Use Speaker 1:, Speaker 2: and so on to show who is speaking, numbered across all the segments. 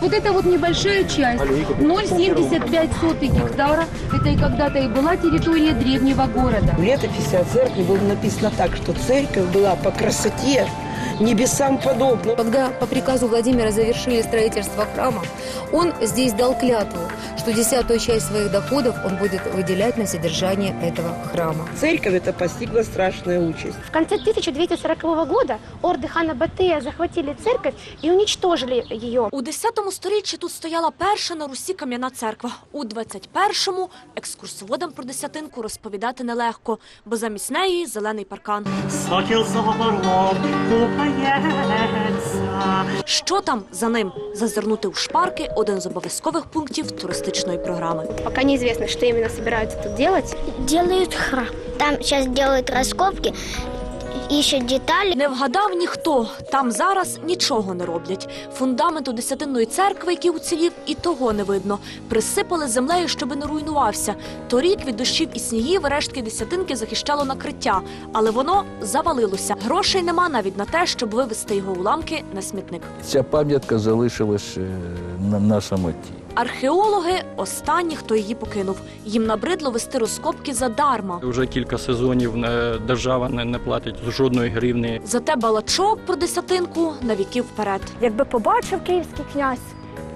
Speaker 1: Вот это вот небольшая часть, 0,75 сотых гектара, это и когда-то и была территория древнего города.
Speaker 2: В летописи о церкви было написано так, что церковь была по красоте небесам подобна.
Speaker 3: Когда по приказу Владимира завершили строительство храма, он здесь дал клятву, что десятую часть своих доходов он будет выделять на содержание этого храма.
Speaker 2: Церковь это постигла страшная участь.
Speaker 4: В конце 1240 года орды хана Батыя захватили церковь и уничтожили ее.
Speaker 5: У 10 сторіччі тут стояла перша на Русі кам'яна церква. У 21-му екскурсоводам про десятинку розповідати нелегко, бо замість неї зелений паркан.
Speaker 6: Сокіл соборов
Speaker 5: що там за ним? Зазирнути у шпарки – один з обов'язкових пунктів туристичної програми.
Speaker 4: Пока звісно, що іменно збираються тут робити.
Speaker 7: делают храм. Там зараз роблять раскопки, ищут детали.
Speaker 5: Не вгадав ніхто. Там зараз нічого не роблять. Фундаменту десятинної церкви, який уцілів, і того не видно. Присипали землею, щоби не руйнувався. Торік від дощів і снігів рештки десятинки захищало накриття, але воно завалилося. Грошей нема навіть на те, щоб вивезти його уламки на смітник.
Speaker 8: Ця пам'ятка залишилась е, на, на самоті.
Speaker 5: Археологи останні, хто її покинув. Їм набридло вести розкопки задарма.
Speaker 9: Вже кілька сезонів е, держава не, не платить жодної гривні.
Speaker 5: Зате балачок про десятинку на віки вперед.
Speaker 10: Якби побачив київський князь,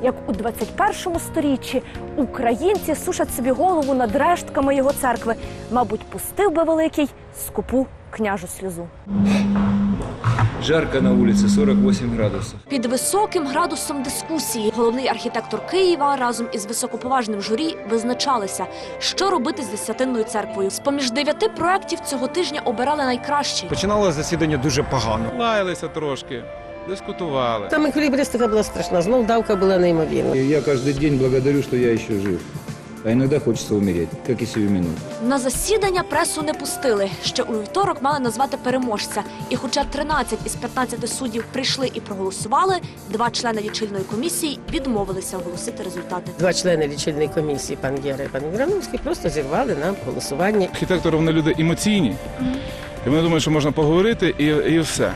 Speaker 10: як у 21 сторіччі українці сушать собі голову над рештками його церкви, мабуть, пустив би великий скупу княжу сльозу.
Speaker 11: Жарко на улице, 48 градусов.
Speaker 5: Під високим градусом дискусії головний архітектор Києва разом із високоповажним журі визначалися, що робити з десятинною церквою. З поміж дев'яти проєктів цього тижня обирали найкращий.
Speaker 12: Починалося засідання дуже погано. Лаялися трошки, дискутували.
Speaker 2: Там еквілібристика була страшна, знов давка була неймовірна.
Speaker 11: Я каждый день благодарю, что я еще жив. А иногда хочется умереть, как и сию минуту.
Speaker 5: На засідання пресу не пустили. Ще у вівторок мали назвати переможця. І хоча 13 із 15 суддів прийшли і проголосували, два члени лічильної комісії відмовилися оголосити результати.
Speaker 2: Два члени лічильної комісії, пан Гера і пан Грановський, просто зірвали нам голосування.
Speaker 12: Архітектори вони люди емоційні. І вони думають, що можна поговорити і, і все.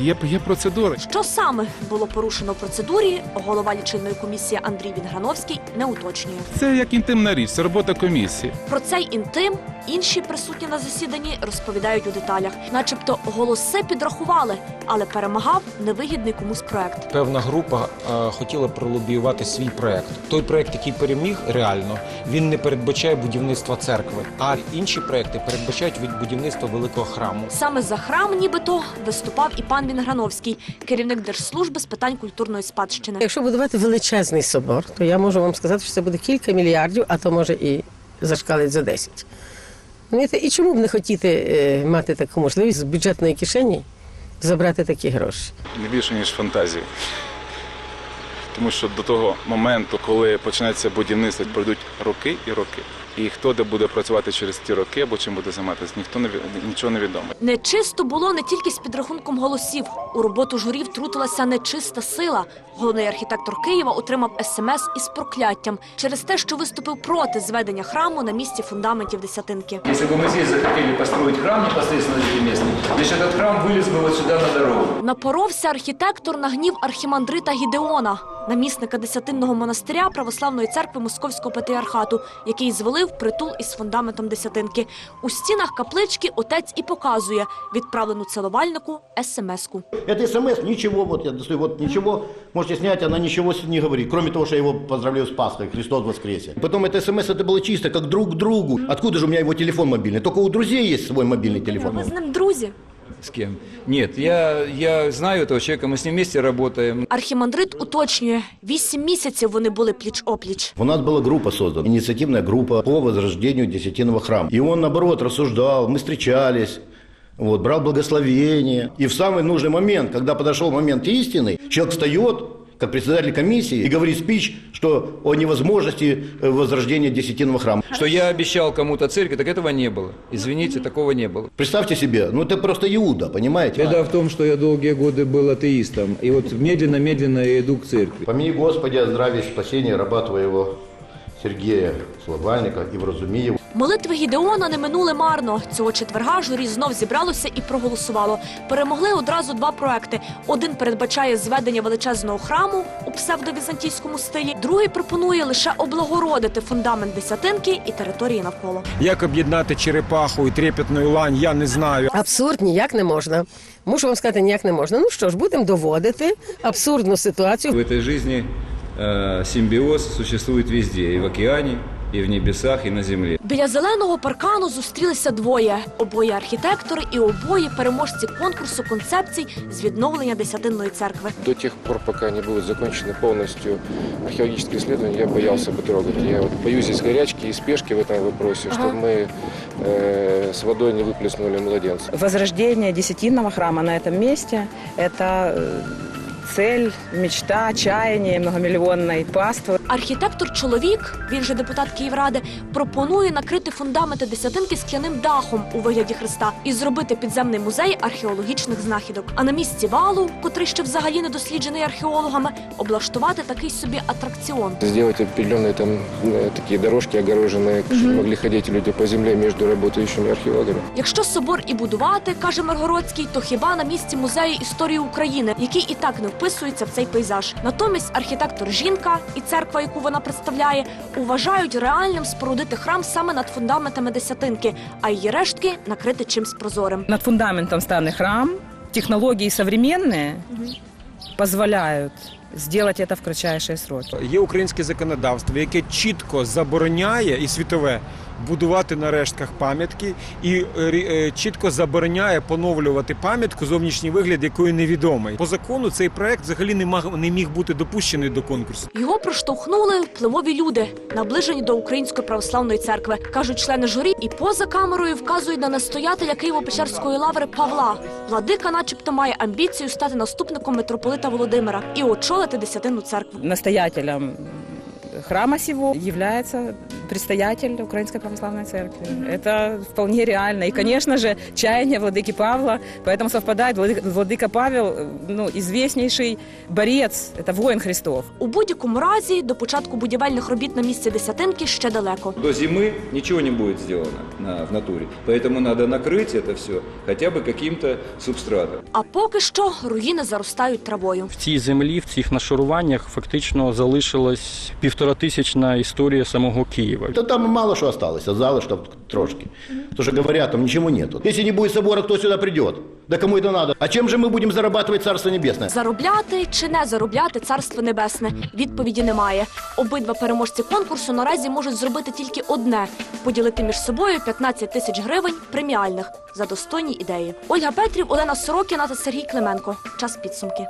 Speaker 12: Є, є процедури.
Speaker 5: Що саме було порушено в процедурі, голова лічильної комісії Андрій Вінграновський не уточнює.
Speaker 12: Це як інтимна річ, це робота комісії.
Speaker 5: Про цей інтим інші присутні на засіданні розповідають у деталях, начебто голоси підрахували, але перемагав невигідний комусь проект.
Speaker 13: Певна група е, хотіла пролобіювати свій проект. Той проект, який переміг реально, він не передбачає будівництва церкви, а інші проекти передбачають від будівництва великого храму.
Speaker 5: Саме за храм, нібито, виступав і пан Вінграновський, керівник держслужби з питань культурної спадщини.
Speaker 2: Якщо будувати величезний собор, то я можу вам сказати, що це буде кілька мільярдів, а то може і зашкалить за 10. Знаєте, і чому б не хотіти е, мати таку можливість з бюджетної кишені забрати такі гроші?
Speaker 12: Не більше, ніж фантазії. Тому що до того моменту, коли почнеться будівництво, пройдуть роки і роки. І хто де буде працювати через ті роки або чим буде займатися, ніхто не ві- нічого не відомо.
Speaker 5: Нечисто було не тільки з підрахунком голосів. У роботу журі втрутилася нечиста сила. Головний архітектор Києва отримав смс із прокляттям через те, що виступив проти зведення храму на місці фундаментів десятинки.
Speaker 11: Если бы мы здесь захотели построить храм непосредственно на этой месте, значит этот храм вылез бы вот сюда на дорогу.
Speaker 5: Напоровся архітектор на гнів архімандрита Гідеона, намісника десятинного монастиря православної церкви Московського патріархату, який звелив притул із фундаментом десятинки. У стінах каплички отець і показує відправлену целовальнику смс-ку.
Speaker 14: Это СМС, ничего, вот я достаю, вот ничего, можете снять, она ничего не говорит, кроме того, что я его поздравляю с Пасхой, Христос воскресе. Потом это СМС, это было чисто, как друг к другу. Откуда же у меня его телефон мобильный? Только у друзей есть свой мобильный телефон.
Speaker 5: Ви з ним друзі.
Speaker 11: С кем? Нет, я, я знаю этого человека, мы с ним вместе работаем.
Speaker 5: Архімандрит уточнює, вісім місяців вони були пліч-опліч.
Speaker 14: У нас была группа создана, инициативная группа по возрождению Десятинного храма. И он, наоборот, рассуждал, мы встречались, вот, брал благословение. И в самый нужный момент, когда подошел момент истины, человек встает, как председатель комиссии, и говорит спич, что о невозможности э, возрождения Десятинного храма.
Speaker 11: Что я обещал кому-то церкви, так этого не было. Извините, такого не было.
Speaker 14: Представьте себе, ну это просто Иуда, понимаете?
Speaker 11: Беда в том, что я долгие годы был атеистом. И вот медленно-медленно я иду к церкви.
Speaker 14: Помяни, Господи, о здравии и спасении раба Твоего. Сергея Слобальника и Вразумиева.
Speaker 5: Молитви Гідеона не минули марно. Цього четверга журі знов зібралося і проголосувало. Перемогли одразу два проекти. Один передбачає зведення величезного храму у псевдовізантійському стилі. Другий пропонує лише облагородити фундамент десятинки і території навколо.
Speaker 13: Як об'єднати черепаху і трепетну лань, я не знаю.
Speaker 2: Абсурд ніяк не можна. Мушу вам сказати, ніяк не можна. Ну що ж, будемо доводити абсурдну ситуацію.
Speaker 11: В этой жизни э, симбиоз существует везде, и в океане, и в небесах, и на земле.
Speaker 5: Біля зеленого паркану зустрілися двоє: обоє архітектори і обоє переможці конкурсу концепцій з відновлення десятинної церкви.
Speaker 15: До тех пор, пока не будут закончены полностью археологические исследования, я боялся бы трогать. Я вот боюсь здесь горячки и спешки в этом вопросе, чтобы мы э, с водой не выплеснули младенца.
Speaker 16: Возрождение десятинного храма на этом месте – это э, цель, мечта, чаяние многомиллионной паствы.
Speaker 5: Архітектор-чоловік, він же депутат Київради, пропонує накрити фундаменти десятинки скляним дахом у вигляді Христа і зробити підземний музей археологічних знахідок. А на місці валу, котрий ще взагалі не досліджений археологами, облаштувати такий собі атракціон.
Speaker 15: Сделать определенные там э, такие дорожки огороженные, чтобы могли ходить люди по земле между работающими археологами.
Speaker 5: Якщо собор і будувати, каже Миргородський, то хіба на місці музею історії України, який і так не вписується в цей пейзаж. Натомість архітектор жінка і церква, яку вона представляє, вважають реальним спорудити храм саме над фундаментами десятинки, а її рештки накрити чимсь прозорим.
Speaker 16: Над фундаментом стане храм. Технологии современные позволяют сделать это в кратчайшие сроки.
Speaker 13: Є українське законодавство, яке чітко забороняє і світове будувати на рештках пам'ятки, і е, е, чітко забороняє поновлювати пам'ятку, зовнішній вигляд якої невідомий. По закону цей проект взагалі не маг- не міг бути допущений до конкурсу.
Speaker 5: Його проштовхнули впливові люди, наближені до Української православної церкви, кажуть члени журі, і поза камерою вказують на настоятеля Києво-Печерської лаври Павла. Владика, начебто, має амбіцію стати наступником митрополита Володимира і очолити десятинну церкву.
Speaker 16: Настоятелем храма сего является предстоятель Украинской Православной Церкви. Это вполне реально. И, конечно же, чаяние владыки Павла, поэтому совпадает. Владыка, владыка Павел, э, ну, известнейший борец, это воин Христов.
Speaker 5: У будь-якому разі до початку будівельних робіт на місці десятинки ще далеко.
Speaker 11: До зимы ничего не будет сделано на, в натуре, поэтому надо накрыть это все хотя бы каким-то субстратом.
Speaker 5: А поки що руїни заростають травою.
Speaker 9: В цій землі, в цих нашаруваннях фактично залишилась півторатисячна історія самого Києва.
Speaker 14: Да там мало что осталось, от залышков трошки. Потому что говорят, там ничего нету. Если не будет собора, кто сюда придет? Да кому это надо? А чем же мы будем зарабатывать Царство Небесное?
Speaker 5: Заробляти чи не заробляти царство небесне? Відповіді немає. Обидва переможці конкурсу наразі можуть зробити тільки одне: поділити між собою 15 тисяч гривень преміальних за достойні ідеї. Ольга Петрів, Олена Сорокіна та Сергій Клименко. Час підсумки.